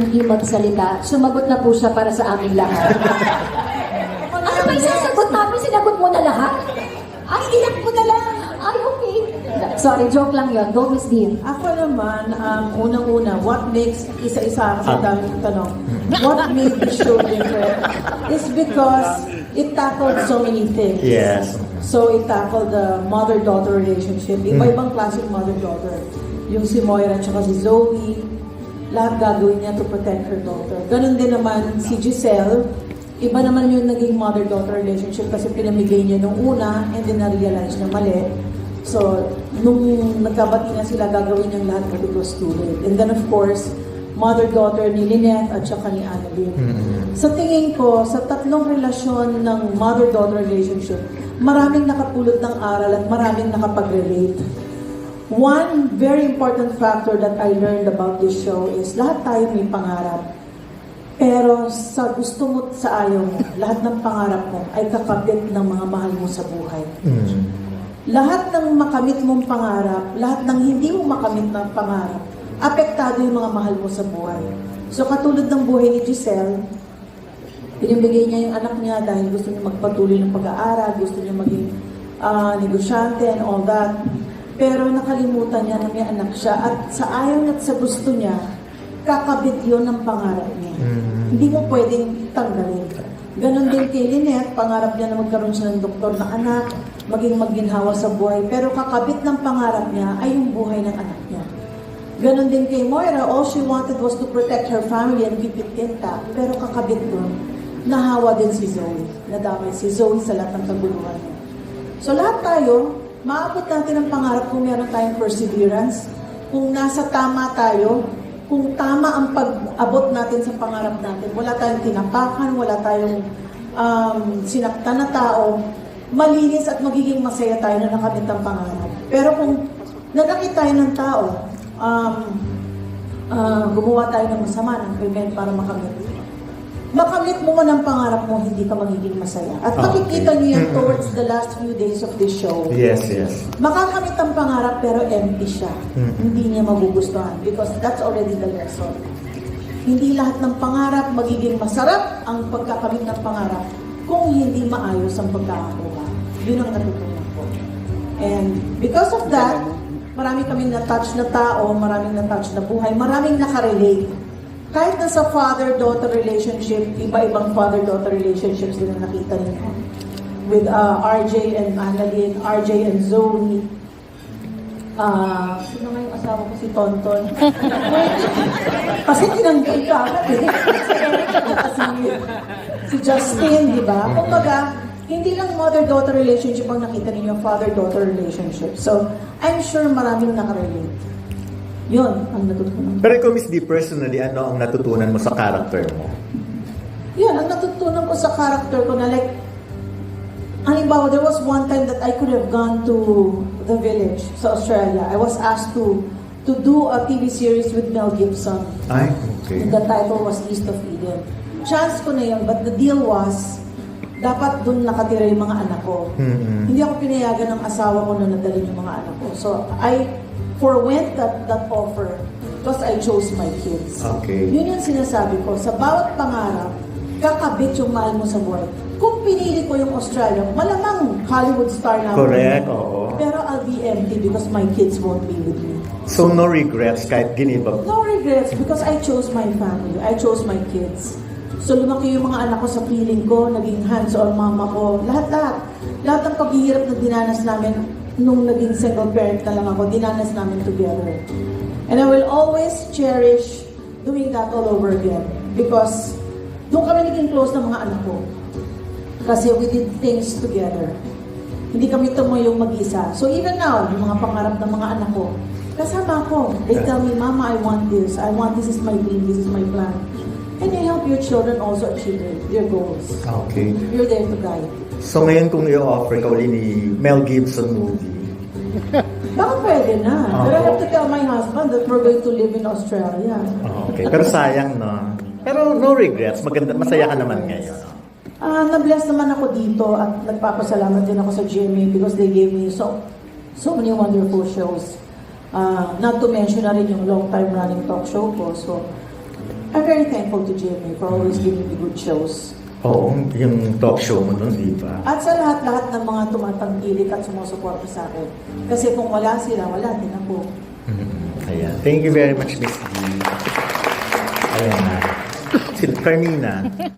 hindi magsalita, sumagot na po siya para sa aming lahat. ano ba yung sasagot namin? Sinagot mo na lahat? Ay, iyak ko na lang. Ay, okay. Sorry, joke lang yon. Go, Miss Dean. Ako naman, um, unang-una, what makes, isa-isa kasi daming tanong, what made the show different is because it tackled so many things. Yes. So it tackled the mother-daughter relationship, iba-ibang classic mother-daughter. Yung si Moira at si Zoe, lahat gagawin niya to protect her daughter. Ganon din naman si Giselle, iba naman yung naging mother-daughter relationship kasi pinamigay niya nung una and then na-realize na mali. So, nung nagkabati na sila, gagawin niyang lahat it was too late. And then of course, mother-daughter ni Lynette at saka ni Annalyn. Sa tingin ko, sa tatlong relasyon ng mother-daughter relationship, maraming nakapulot ng aral at maraming nakapag-relate. One very important factor that I learned about this show is lahat tayo may pangarap. Pero sa gusto mo at sa ayaw mo, lahat ng pangarap mo ay kakabit ng mga mahal mo sa buhay. Mm. Lahat ng makamit mong pangarap, lahat ng hindi mo makamit ng pangarap, apektado yung mga mahal mo sa buhay. So katulad ng buhay ni Giselle, pinibigay niya yung anak niya dahil gusto niya magpatuloy ng pag-aaral, gusto niya maging ah, negosyante and all that. Pero nakalimutan niya na may anak siya at sa ayaw at sa gusto niya, kakabit yun ng pangarap niya. Hindi mo pwedeng tanggalin. Ganon din kay Lynette, pangarap niya na magkaroon siya ng doktor na anak, maging maginhawa sa buhay, pero kakabit ng pangarap niya ay yung buhay ng anak niya. Ganon din kay Moira, all she wanted was to protect her family and keep it intact, pero kakabit doon, nahawa din si Zoe, nadamay si Zoe sa lahat ng kaguluhan niya. So lahat tayo, maabot natin ang pangarap kung meron tayong perseverance, kung nasa tama tayo, kung tama ang pag-abot natin sa pangarap natin. Wala tayong tinapakan, wala tayong um, sinaktan na tao, malinis at magiging masaya tayo na nakamit ang pangarap. Pero kung nagakit tayo ng tao, um, ah, gumawa tayo ng masama ng krimen para makamit. Makamit mo man ang pangarap mo, hindi ka magiging masaya. At Okay. makikita niyo yan towards the last few days of this show. Yes, yes. Makakamit ang pangarap pero empty siya. Mm. Hindi niya magugustuhan because that's already the lesson. Hindi lahat ng pangarap magiging masarap ang pagkakamit ng pangarap kung hindi maayos ang pagkakakuha. Yun ang natutunan ko. And because of that, marami kaming na-touch na tao, maraming na-touch na buhay, maraming nakarelate. Kahit na sa father-daughter relationship, iba-ibang father-daughter relationships din ang nakita niyo with uh, RJ and Annalyn, RJ and Zoe. Ah, sino nga yung asawa ko si Tonton? Kasi tinanggal ka agad eh. Si Eric at si, si Justin, di ba? Kumbaga, hindi lang mother-daughter relationship ang nakita ninyo, father-daughter relationship. So, I'm sure maraming nakarelate. Yun ang natutunan. Pero ikaw, Miss D, personally, ano ang natutunan mo sa character mo? Yan, ang natutunan ko sa character ko na like, halimbawa, there was one time that I could have gone to the village sa Australia. I was asked to to do a TV series with Mel Gibson. Ay, okay. The title was East of Eden. Chance ko na yun, but the deal was, dapat dun nakatira yung mga anak ko. Mm-mm. Hindi ako pinayagan ng asawa ko na nadalhin yung mga anak ko. So, I forwent that, that offer because I chose my kids. Okay. Yun yung sinasabi ko. Sa bawat pangarap, kakabit yung mahal mo sa buhay. Kung pinili ko yung Australia, malamang Hollywood star na ako. Correct, oo. Pero I'll be empty because my kids won't be with me. So, no regrets kahit giniba. No regrets because I chose my family. I chose my kids. So lumaki yung mga anak ko sa feeling ko, naging hands-on mama ko, lahat-lahat. Lahat ng paghihirap na dinanas namin nung naging single parent na lang ako, dinanas namin together. And I will always cherish doing that all over again because doon kami naging close ng mga anak ko. Kasi we did things together. Hindi kami tumayong mag-isa. So even now, yung mga pangarap ng mga anak ko, kasama ko. They tell me, Mama, I want this. I want this is my dream. This is my plan. And you help your children also achieve their, their goals. Okay. You're there to guide. So, ngayon kung i-offer ka uli ni Mel Gibson movie, Baka pwede na. But I have to tell my husband that we're going to live in Australia. okay. Pero sayang, no? Pero no regrets. Maganda, masaya ka naman ngayon. Ah, na-bless naman ako dito at nagpapasalamat din ako sa GMA because they gave me so so many wonderful shows. Ah, not to mention na rin yung long time running talk show ko. So, I'm very thankful to GMA for always giving me good shows. Oo, yung talk show mo nun, di ba? At sa lahat-lahat ng mga tumatangkilik at sumusuporta sa akin. Kasi kung wala sila, wala din ako. Mhm. Ayan. Thank you very much, Miss D. Ayan na. Si Carmina.